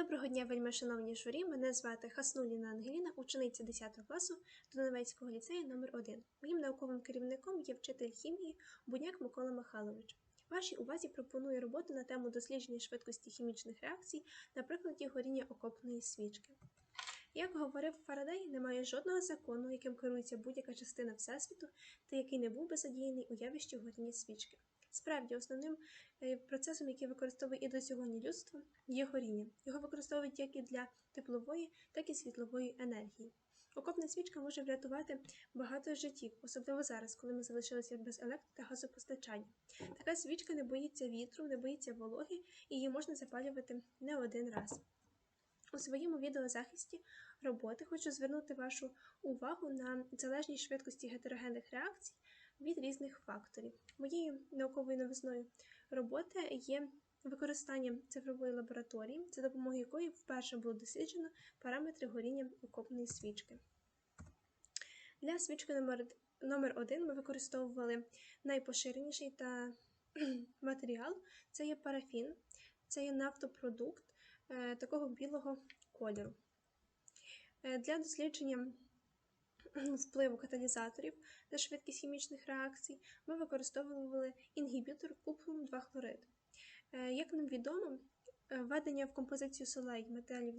Доброго дня, вельми шановні журі. Мене звати Хаснуліна Ангеліна, учениця 10 класу Доновецького ліцею номер 1 Моїм науковим керівником є вчитель хімії Буняк Микола Михайлович. Вашій увазі пропоную роботу на тему дослідження швидкості хімічних реакцій на прикладі горіння окопної свічки. Як говорив Фарадей, немає жодного закону, яким керується будь-яка частина Всесвіту, та який не був би задіяний у явищі горіння свічки. Справді, основним е, процесом, який використовує і до сьогодні людство, є горіння. Його використовують як і для теплової, так і світлової енергії. Окопна свічка може врятувати багато життів, особливо зараз, коли ми залишилися без електро та газопостачання. Така свічка не боїться вітру, не боїться вологи і її можна запалювати не один раз. У своєму відеозахисті роботи хочу звернути вашу увагу на залежність швидкості гетерогенних реакцій від різних факторів. Моєю науковою новизною роботи є використання цифрової лабораторії, за допомогою якої вперше було досліджено параметри горіння окопної свічки. Для свічки номер номер 1 ми використовували найпоширеніший та матеріал це є парафін, це є нафтопродукт е, такого білого кольору. Е, для дослідження впливу каталізаторів на швидкість хімічних реакцій ми використовували інгібітор куплум 2 хлорид. Е, як нам відомо, введення в композицію солей металів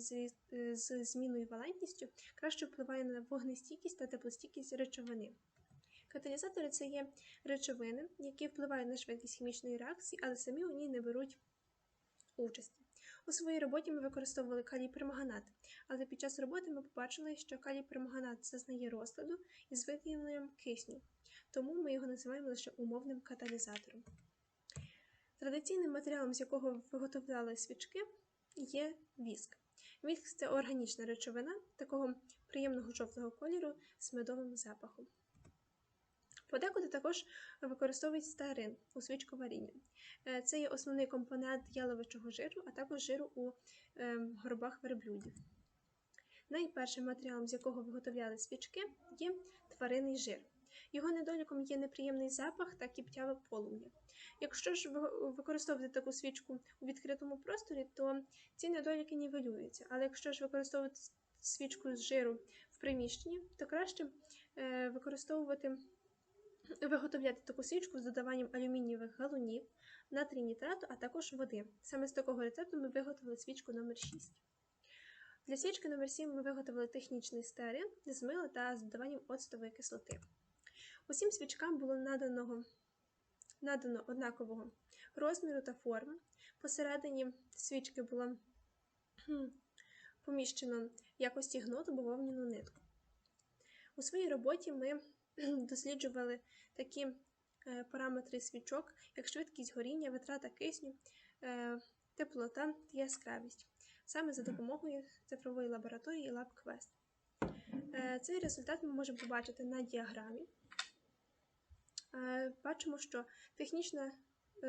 з зміною валентністю краще впливає на вогнестійкість та теплостійкість речовини. Каталізатори це є речовини, які впливають на швидкість хімічної реакції, але самі у ній не беруть участі. У своїй роботі ми використовували калій пермаганат, але під час роботи ми побачили, що калій пермаганат зазнає розкладу із виділенням кисню, тому ми його називаємо лише умовним каталізатором. Традиційним матеріалом, з якого виготовляли свічки, є віск. Віск це органічна речовина такого приємного жовтого кольору з медовим запахом. Подекуди також використовують стеарин у свічковарінні. Е, це є основний компонент яловичого жиру, а також жиру у ем, горбах верблюдів. Найпершим матеріалом, з якого виготовляли свічки, є тваринний жир. Його недоліком є неприємний запах та кіптяве полум'я. Якщо ж використовувати таку свічку у відкритому просторі, то ці недоліки нівелюються. Але якщо ж використовувати свічку з жиру в приміщенні, то краще е, використовувати виготовляти таку свічку з додаванням алюмінієвих галунів, натрій нітрату, а також води. Саме з такого рецепту ми виготовили свічку номер 6 Для свічки номер 7 ми виготовили технічний стерин з мила та з додаванням оцтової кислоти. Усім свічкам було наданого, надано однакового розміру та форми. Посередині свічки було поміщено якості гноту бавовняну нитку. У своїй роботі ми досліджували такі е, параметри свічок, як швидкість горіння, витрата кисню, е, теплота та яскравість, саме за допомогою цифрової лабораторії LabQuest. Е, цей результат ми можемо побачити на діаграмі. Бачимо, що технічна,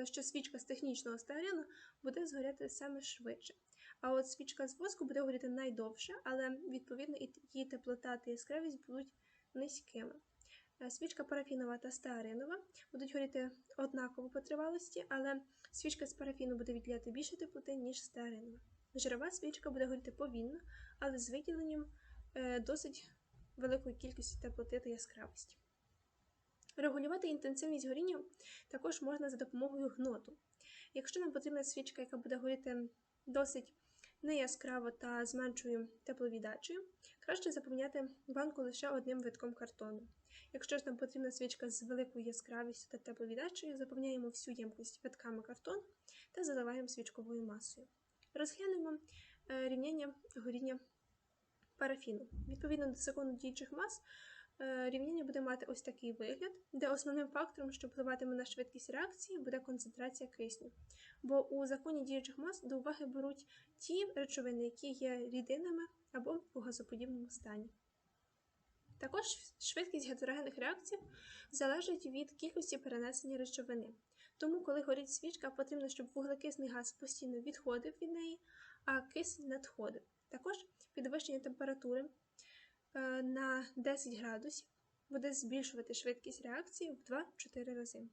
що свічка з технічного стеарину буде згоряти саме швидше. А от свічка з воску буде горіти найдовше, але, відповідно, і її теплота та яскравість будуть низькими. Е, свічка парафінова та стеаринова будуть горіти однаково по тривалості, але свічка з парафіну буде відділяти більше теплоти, ніж стеаринова. Жирова свічка буде горіти повільно, але з виділенням е, досить великої кількості теплоти та яскравості. Регулювати інтенсивність горіння також можна за допомогою гноту. Якщо нам потрібна свічка, яка буде горіти досить неяскраво та з меншою тепловіддачею, краще заповняти банку лише одним витком картону. Якщо ж нам потрібна свічка з великою яскравістю та тепловіддачею, заповняємо всю ємкість витками картону та заливаємо свічковою масою. Розглянемо е, рівняння горіння парафіну. Відповідно до закону діючих мас, рівняння буде мати ось такий вигляд, де основним фактором, що впливатиме на швидкість реакції, буде концентрація кисню. Бо у законі діючих мас до уваги беруть ті речовини, які є рідинами або у газоподібному стані. Також швидкість гетерогенних реакцій залежить від кількості перенесення речовини. Тому, коли горить свічка, потрібно, щоб вуглекисний газ постійно відходив від неї, а кисень надходив. Також підвищення температури е, на 10 градусів буде збільшувати швидкість реакції в 2-4 рази.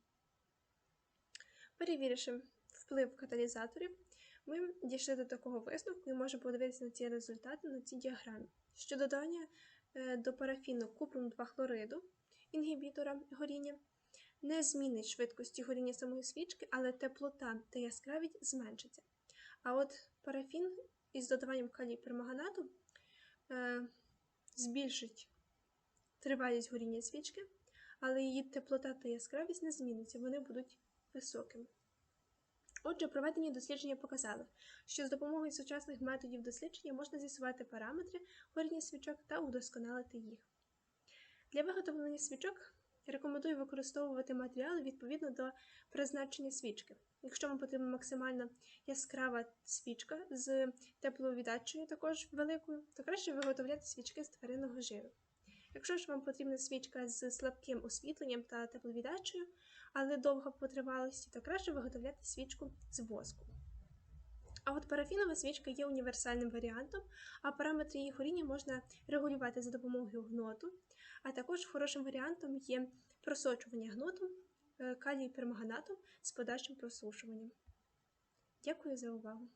Перевіривши вплив каталізаторів, Ми дійшли до такого висновку і можемо подивитися на ці результати на цій діаграмі. Що додання е, до парафіну купрум 2 хлориду, інгібітора горіння, не змінить швидкості горіння самої свічки, але теплота та яскравість зменшиться. А от парафін із додаванням калій пермаганату е, збільшить тривалість горіння свічки, але її теплота та яскравість не зміниться, вони будуть високими. Отже, проведені дослідження показали, що з допомогою сучасних методів дослідження можна з'ясувати параметри горіння свічок та удосконалити їх. Для виготовлення свічок рекомендую використовувати матеріали відповідно до призначення свічки. Якщо вам потрібна максимально яскрава свічка з тепловіддачею також великою, то краще виготовляти свічки з тваринного жиру. Якщо ж вам потрібна свічка з слабким освітленням та тепловіддачею, але довго по тривалості, то краще виготовляти свічку з воску. А от парафінова свічка є універсальним варіантом, а параметри її горіння можна регулювати за допомогою гноту, а також хорошим варіантом є просочування гнотом е, калій пермаганатом з подальшим просушуванням. Дякую за увагу!